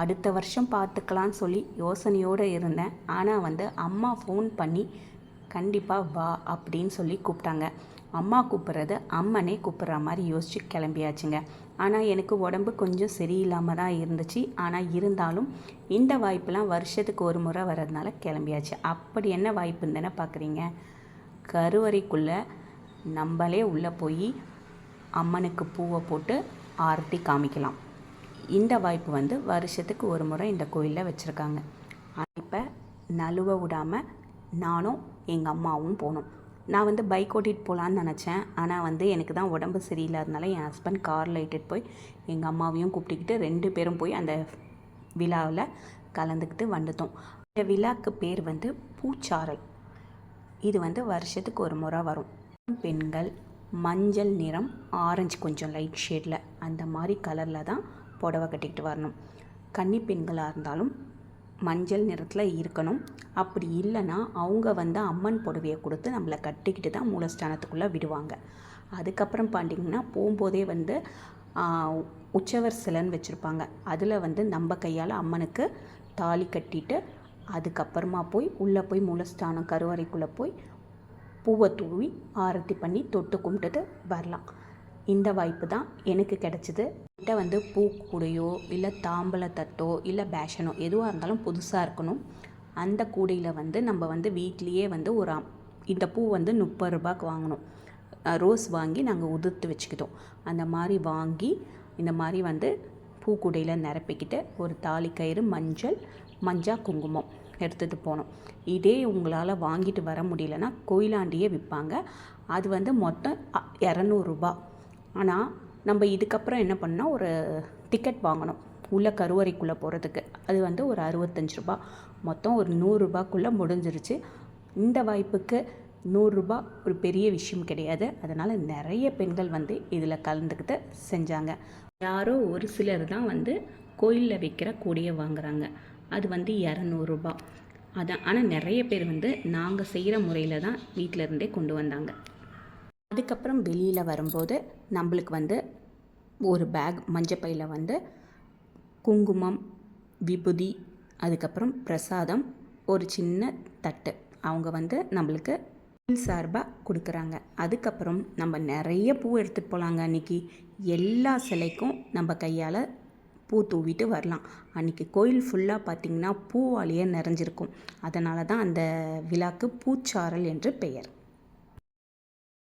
அடுத்த வருஷம் பார்த்துக்கலான்னு சொல்லி யோசனையோடு இருந்தேன். ஆனால் வந்து அம்மா ஃபோன் பண்ணி கண்டிப்பாக வா அப்படின்னு சொல்லி கூப்பிட்டாங்க. அம்மா கூப்பிட்றது அம்மனே கூப்பிட்ற மாதிரி யோசித்து கிளம்பியாச்சுங்க. ஆனால் எனக்கு உடம்பு கொஞ்சம் சரியில்லாமல் தான் இருந்துச்சு. ஆனால் இருந்தாலும் இந்த வாய்ப்பெலாம் வருஷத்துக்கு ஒரு முறை வர்றதுனால கிளம்பியாச்சு. அப்படி என்ன வாய்ப்புன்னு தானே பார்க்குறீங்க கருவறைக்குள்ளே நம்மளே உள்ளே போய் அம்மனுக்கு பூவை போட்டு ஆர்த்தி காமிக்கலாம். இந்த வாய்ப்பு வந்து வருஷத்துக்கு ஒரு முறை இந்த கோயிலில் வச்சுருக்காங்க. இப்போ நழுவ விடாமல் நானும் எங்கள் அம்மாவும் போனோம் நான் வந்து பைக் ஓட்டிகிட்டு போகலான்னு நினச்சேன். ஆனால் வந்து எனக்கு தான் உடம்பு சரியில்லாதனால என் ஹஸ்பண்ட் காரில் இட்டுட்டு போய் எங்கள் அம்மாவையும் கூப்பிட்டுக்கிட்டு ரெண்டு பேரும் போய் அந்த விழாவில் கலந்துக்கிட்டு வந்துட்டோம். இந்த விழாக்கு பேர் வந்து பூச்சாரல் இது வந்து வருஷத்துக்கு ஒரு முறை வரும். பெண்கள் மஞ்சள் நிறம் ஆரஞ்சு கொஞ்சம் லைட் ஷேடில் அந்த மாதிரி கலரில் தான் புடவை கட்டிக்கிட்டு வரணும். கன்னி பெண்களாக இருந்தாலும் மஞ்சள் நிறத்தில் இருக்கணும். அப்படி இல்லைன்னா அவங்க வந்து அம்மன் புடவையை கொடுத்து நம்மளை கட்டிக்கிட்டு தான் மூலஸ்தானத்துக்குள்ளே விடுவாங்க. அதுக்கப்புறம் பார்த்தீங்கன்னா போகும்போதே வந்து உற்சவர் சிலைன்னு வச்சுருப்பாங்க. அதில் வந்து நம்ம கையால் அம்மனுக்கு தாலி கட்டிட்டு அதுக்கப்புறமா போய் உள்ளே போய் மூலஸ்தானம் கருவறைக்குள்ளே போய் பூவை தூவி ஆரத்தி பண்ணி தொட்டு கும்பிட்டுட்டு வரலாம். இந்த வாய்ப்பு தான் எனக்கு கிடச்சிது. கிட்ட வந்து பூக்கூடையோ இல்லை தாம்பல தட்டோ இல்லை பேஷனோ எதுவாக இருந்தாலும் புதுசாக இருக்கணும். அந்த கூடையில் வந்து நம்ம வந்து வீட்லேயே வந்து ஒரு அம்- இந்த பூ வந்து முப்பது ரூபாய்க்கு வாங்கினோம் ரோஸ் வாங்கி நாங்கள் உதிர்த்து வச்சுக்கிட்டோம். அந்த மாதிரி வாங்கி இந்த மாதிரி வந்து பூக்கூடையில் நிரப்பிக்கிட்டு ஒரு தாலி கயிறு மஞ்சள் மஞ்சா குங்குமம் எடுத்துகிட்டு போனோம். இதே உங்களால் வாங்கிட்டு வர முடியலன்னா கோயிலாண்டியே விற்பாங்க. அது வந்து மொத்தம் அ- இரநூறுபா ஆனால் நம்ம இதுக்கப்புறம் என்ன பண்ணால் ஒரு டிக்கெட் வாங்கணும். உள்ளே கருவறைக்குள்ளே போகிறதுக்கு அது வந்து ஒரு அறுபத்தஞ்சு ரூபா. மொத்தம் ஒரு நூறுரூபாக்குள்ளே முடிஞ்சிருச்சு. இந்த வாய்ப்புக்கு நூறுரூபா ஒரு பெரிய விஷயம் கிடையாது. அதனால் நிறைய பெண்கள் வந்து இதில் கலந்துக்கிட்டு செஞ்சாங்க. யாரோ ஒரு சிலர் தான் வந்து கோயிலில் வைக்கிற கொடியை வாங்குறாங்க. அது வந்து இரநூறுபா அதான். ஆனால் நிறைய பேர் வந்து நாங்கள் செய்கிற முறையில் தான் வீட்டில் இருந்தே கொண்டு வந்தாங்க. அதுக்கப்புறம் வெளியில் வரும்போது நம்மளுக்கு வந்து ஒரு பேக் மஞ்சப்பையில் வந்து குங்குமம் விபூதி அதுக்கப்புறம் பிரசாதம் ஒரு சின்ன தட்டு. அவங்க வந்து நம்மளுக்கு சார்பாக கொடுக்குறாங்க. அதுக்கப்புறம் நம்ம நிறைய பூ எடுத்துகிட்டு போகலாங்க அன்றைக்கி எல்லா சிலைக்கும் நம்ம கையால் பூ தூவிட்டு வரலாம். அன்றைக்கி கோயில் ஃபுல்லாக பார்த்திங்கன்னா பூவாலேயே நிறைஞ்சிருக்கும். அதனால தான் அந்த விழாக்கு பூச்சாரல் என்று பெயர்.